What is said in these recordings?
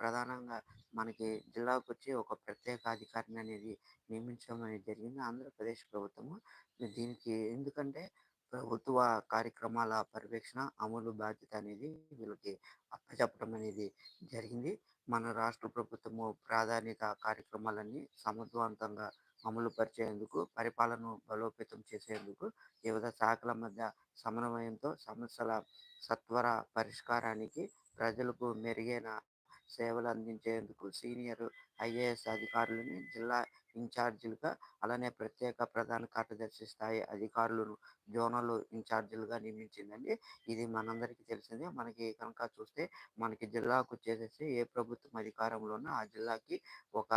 ప్రధానంగా మనకి జిల్లాకు వచ్చి ఒక ప్రత్యేక అధికారిని అనేది నియమించడం అనేది జరిగింది ఆంధ్రప్రదేశ్ ప్రభుత్వము. దీనికి ఎందుకంటే ప్రభుత్వ కార్యక్రమాల పర్యవేక్షణ, అమలు బాధ్యత అనేది వీళ్ళకి అప్పచెప్పడం అనేది జరిగింది. మన రాష్ట్ర ప్రభుత్వము ప్రాధాన్యత కార్యక్రమాలన్నీ సమర్థవంతంగా అమలు పరిచేందుకు, పరిపాలనను బలోపేతం చేసేందుకు వివిధ శాఖల మధ్య సమన్వయంతో సమస్యల సత్వర పరిష్కారానికి, ప్రజలకు మెరుగైన సేవలు అందించేందుకు సీనియర్ ఐఏఎస్ అధికారులని జిల్లా ఇన్ఛార్జీలుగా, అలానే ప్రత్యేక ప్రధాన కార్యదర్శి స్థాయి అధికారులను జోనల్ ఇన్ఛార్జీలుగా నియమించిందండి. ఇది మనందరికీ తెలిసిందే. మనకి కనుక చూస్తే మనకి జిల్లాకు వచ్చేసేసి ఏ ప్రభుత్వం అధికారంలో ఉన్నా ఆ జిల్లాకి ఒక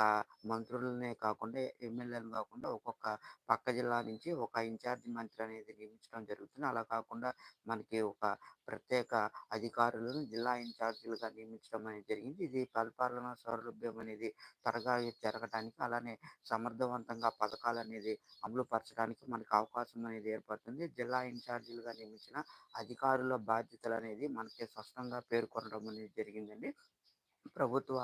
మంత్రులనే కాకుండా ఎమ్మెల్యేలు కాకుండా ఒక్కొక్క పక్క జిల్లా నుంచి ఒక ఇన్ఛార్జి మంత్రి అనేది నియమించడం జరుగుతుంది. అలా కాకుండా మనకి ఒక ప్రత్యేక అధికారులను జిల్లా ఇన్ఛార్జీలుగా నియమించడం అనేది జరిగింది. ఇది పరిపాలన సౌలభ్యం అనేది త్వరగా జరగడానికి అలానే సమర్థవంతంగా పథకాలు అనేది అమలు పరచడానికి మనకు అవకాశం అనేది ఏర్పడుతుంది. జిల్లా ఇన్ఛార్జీలుగా నియమించిన అధికారుల బాధ్యతలు అనేది మనకి స్పష్టంగా పేర్కొనడం అనేది జరిగిందండి. ప్రభుత్వ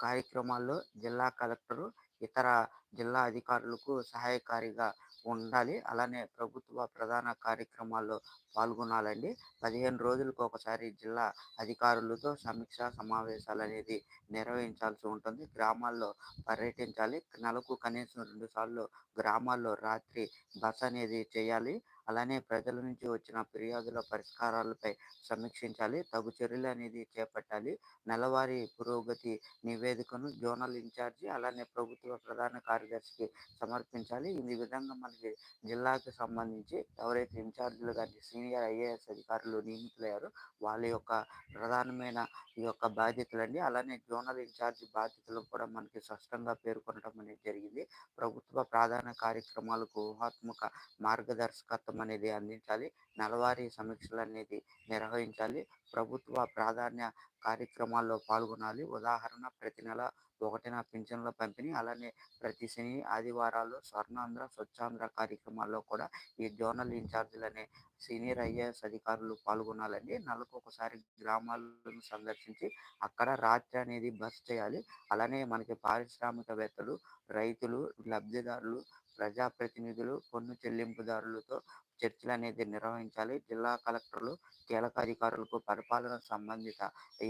కార్యక్రమాల్లో జిల్లా కలెక్టరు ఇతర జిల్లా అధికారులకు సహాయకారిగా ఉండాలి. అలానే ప్రభుత్వ ప్రధాన కార్యక్రమాల్లో పాల్గొనాలండి. పదిహేను రోజులకు ఒకసారి జిల్లా అధికారులతో సమీక్ష సమావేశాలు అనేది నిర్వహించాల్సి ఉంటుంది. గ్రామాల్లో పర్యటించాలి. నెలకు కనీసం రెండు సార్లు గ్రామాల్లో రాత్రి బస అనేది చేయాలి. అలానే ప్రజల నుంచి వచ్చిన ఫిర్యాదుల పరిష్కారాలపై సమీక్షించాలి. తగు చర్యలు అనేది చేపట్టాలి. నెలవారీ పురోగతి నివేదికను జోనల్ ఇన్ఛార్జి అలానే ప్రభుత్వ ప్రధాన కార్యదర్శికి సమర్పించాలి. ఈ విధంగా మనకి జిల్లాకు సంబంధించి ఎవరైతే ఇన్ఛార్జీలుగా సీనియర్ ఐఏఎస్ అధికారులు నియమితులయ్యారో వాళ్ళ యొక్క ప్రధానమైన ఈ యొక్క బాధ్యతలండి. అలానే జోనల్ ఇన్ఛార్జి బాధ్యతలు కూడా మనకి స్పష్టంగా పేర్కొనడం అనేది జరిగింది. ప్రభుత్వ ప్రధాన కార్యక్రమాలకు ఊహాత్మక మార్గదర్శకత్వం అనేది అందించాలి. నెలవారీ సమీక్షలు అనేది నిర్వహించాలి. ప్రభుత్వ ప్రాధాన్య కార్యక్రమాల్లో పాల్గొనాలి. ఉదాహరణ ప్రతి నెల ఒకటిన పింఛన్ల పంపిణీ, అలానే ప్రతి శని, ఆదివారాల్లో స్వర్ణాంధ్ర, స్వచ్ఛాంధ్ర కార్యక్రమాల్లో కూడా ఈ జోనల్ ఇన్ఛార్జీలనే సీనియర్ ఐఏఎస్ అధికారులు పాల్గొనాలండి. నెలకు ఒకసారి గ్రామాలను సందర్శించి అక్కడ రాత్రి అనేది బస్ చేయాలి. అలానే మనకి పారిశ్రామికవేత్తలు, రైతులు, లబ్ధిదారులు, ప్రజాప్రతినిధులు, పన్ను చెల్లింపుదారులతో చర్చలు అనేది నిర్వహించాలి. జిల్లా కలెక్టర్లు కీలక అధికారులకు పరిపాలన సంబంధిత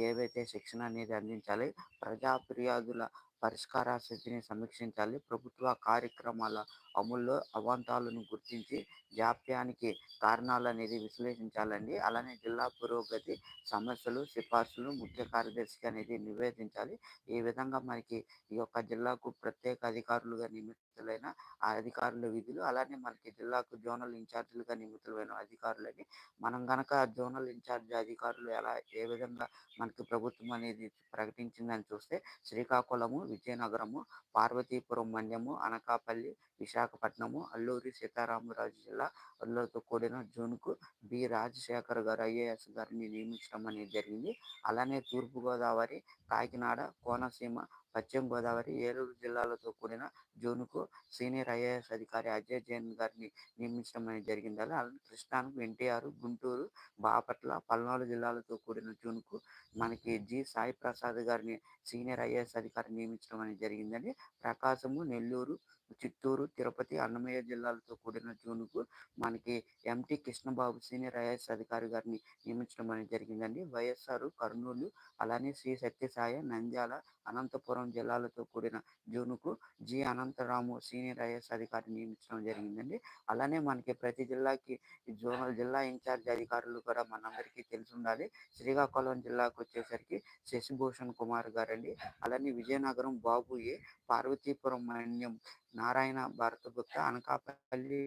ఏవైతే శిక్షణ అనేది అందించాలి. ప్రజా ఫిర్యాదుల la పరిష్కార స్థితిని సమీక్షించాలి. ప్రభుత్వ కార్యక్రమాల అమల్లో అవాంతాలను గుర్తించి జాప్యానికి కారణాలు అనేది విశ్లేషించాలండి. అలానే జిల్లా పురోగతి, సమస్యలు, సిఫార్సులు ముఖ్య కార్యదర్శికి అనేది నివేదించాలి. ఈ విధంగా మనకి ఈ యొక్క జిల్లాకు ప్రత్యేక అధికారులుగా నియమితులైన ఆ అధికారుల విధులు అలానే మనకి జిల్లాకు జోనల్ ఇన్ఛార్జీలుగా నియమితులైన అధికారులని మనం కనుక జోనల్ ఇన్ఛార్జ్ అధికారులు ఎలా ఏ విధంగా మనకి ప్రభుత్వం అనేది ప్రకటించిందని చూస్తే శ్రీకాకుళము, విజయనగరము, పార్వతీపురం మన్యము, అనకాపల్లి, విశాఖపట్నము, అల్లూరి సీతారామరాజు జిల్లాలతో కూడిన జూన్కు బి. రాజశేఖర్ గారు ఐఏఎస్ గారిని నియమించడం అనేది జరిగింది. అలానే తూర్పుగోదావరి, కాకినాడ, కోనసీమ, పశ్చిమ గోదావరి, ఏలూరు జిల్లాలతో కూడిన జోన్‌కు సీనియర్ ఐఏఎస్ అధికారి అజయ్ జైన్ గారిని నియమించడం అనేది జరిగింది. అలానే కృష్ణాను, ఎన్టీఆర్, గుంటూరు, బాపట్ల, పల్నాడు జిల్లాలతో కూడిన జోన్‌కు మనకి జి. సాయి ప్రసాద్ గారిని సీనియర్ ఐఏఎస్ అధికారిని నియమించడం అనేది జరిగిందండి. ప్రకాశము, నెల్లూరు, చిత్తూరు, తిరుపతి, అన్నమయ్య జిల్లాలతో కూడిన జోన్‌కు మనకి ఎంటీ కృష్ణబాబు సీనియర్ ఐఏఎస్ అధికారి గారిని నియమించడం అనేది జరిగిందండి. వైఎస్ఆర్, కర్నూలు, అలానే శ్రీ సత్యసాయి, నంద్యాల, అనంతపురం జిల్లాలతో కూడిన జోన్‌కు జి. అనంతరాము సీనియర్ ఐఏఎస్ అధికారిని నియమించడం జరిగిందండి. అలానే మనకి ప్రతి జిల్లాకి జోనల్ జిల్లా ఇన్ఛార్జ్ అధికారులు కూడా మనందరికీ తెలిసి ఉండాలి శ్రీకాకుళం జిల్లాకు వచ్చేసరికి శశిభూషణ్ కుమార్ గారండి. అలానే విజయనగరం బాబు ఏ. పార్వతీపురం మన్యం నారాయణ భరతగుప్త, అనకాపల్లి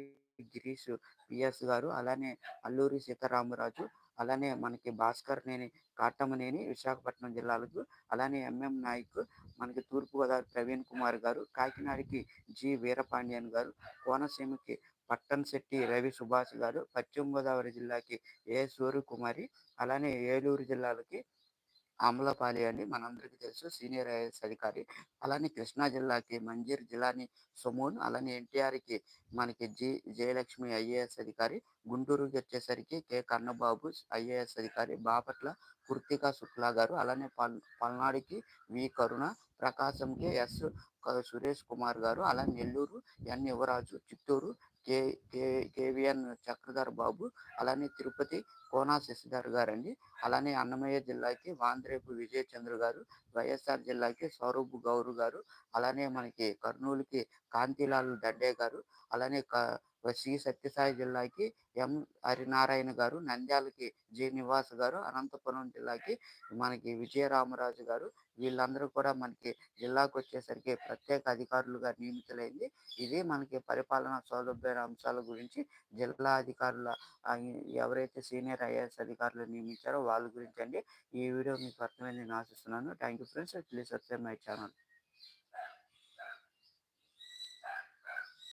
గిరీష్ పిఎస్ గారు, అలానే అల్లూరి సీతారామరాజు, అలానే మనకి భాస్కర్‌నేని కాటమనేని విశాఖపట్నం జిల్లాలకు, అలానే ఎంఎం నాయక్ మనకి తూర్పుగోదావరి ప్రవీణ్ కుమార్ గారు, కాకినాడకి జి. వీరపాండ్యన్ గారు, కోనసీమకి పట్టంశెట్టి రవి సుభాష్ గారు, పశ్చిమ గోదావరి జిల్లాకి ఏ. సూర్యకుమారి, అలానే ఏలూరు జిల్లాలకి ఆమ్లపాలి అని మనందరికీ తెలుసు. సీనియర్ ఐఏఎస్ అధికారి అలానే కృష్ణా జిల్లాకి మంజీర్ జిల్లాని సుమోన్ అలానే ఎన్టీఆర్కి మనకి జి జయలక్ష్మి ఐఏఎస్ అధికారి గుంటూరుకి వచ్చేసరికి కె. కన్నబాబు ఐఏఎస్ అధికారి బాపట్ల కృతికా శుక్లా గారు అలానే పల్ పల్నాడుకి వి. కరుణ ప్రకాశంకి ఎస్. సురేష్ కుమార్ గారు అలానే Nellore N. Yuvaraju Chittoor K K. KVN Chakradhar Babu అలానే తిరుపతి కోనా శశిధర్ గారు అలానే అన్నమయ్య జిల్లాకి వాంద్రేపు విజయ్ చంద్ర గారు వైఎస్ఆర్ జిల్లాకి స్వరూప్ గౌరు గారు అలానే మనకి కర్నూలుకి కాంతిలాల్ దడ్డే గారు అలానే క శ్రీ సత్యసాయి జిల్లాకి ఎం హరినారాయణ గారు నంద్యాలకి జి నివాస్ గారు అనంతపురం జిల్లాకి మనకి విజయరామరాజు గారు వీళ్ళందరూ కూడా మనకి జిల్లాకు వచ్చేసరికి ప్రత్యేక అధికారులుగా నియమితులైంది. ఇది మనకి పరిపాలన సౌలభ్య అంశాల గురించి జిల్లా అధికారుల ఎవరైతే సీనియర్ ఐఏఎస్ అధికారులు నియమించారో వాళ్ళ గురించి అండి. ఈ వీడియో మీకు అర్థమైంది నేను ఆశిస్తున్నాను. Thank you friends. Please subscribe my channel.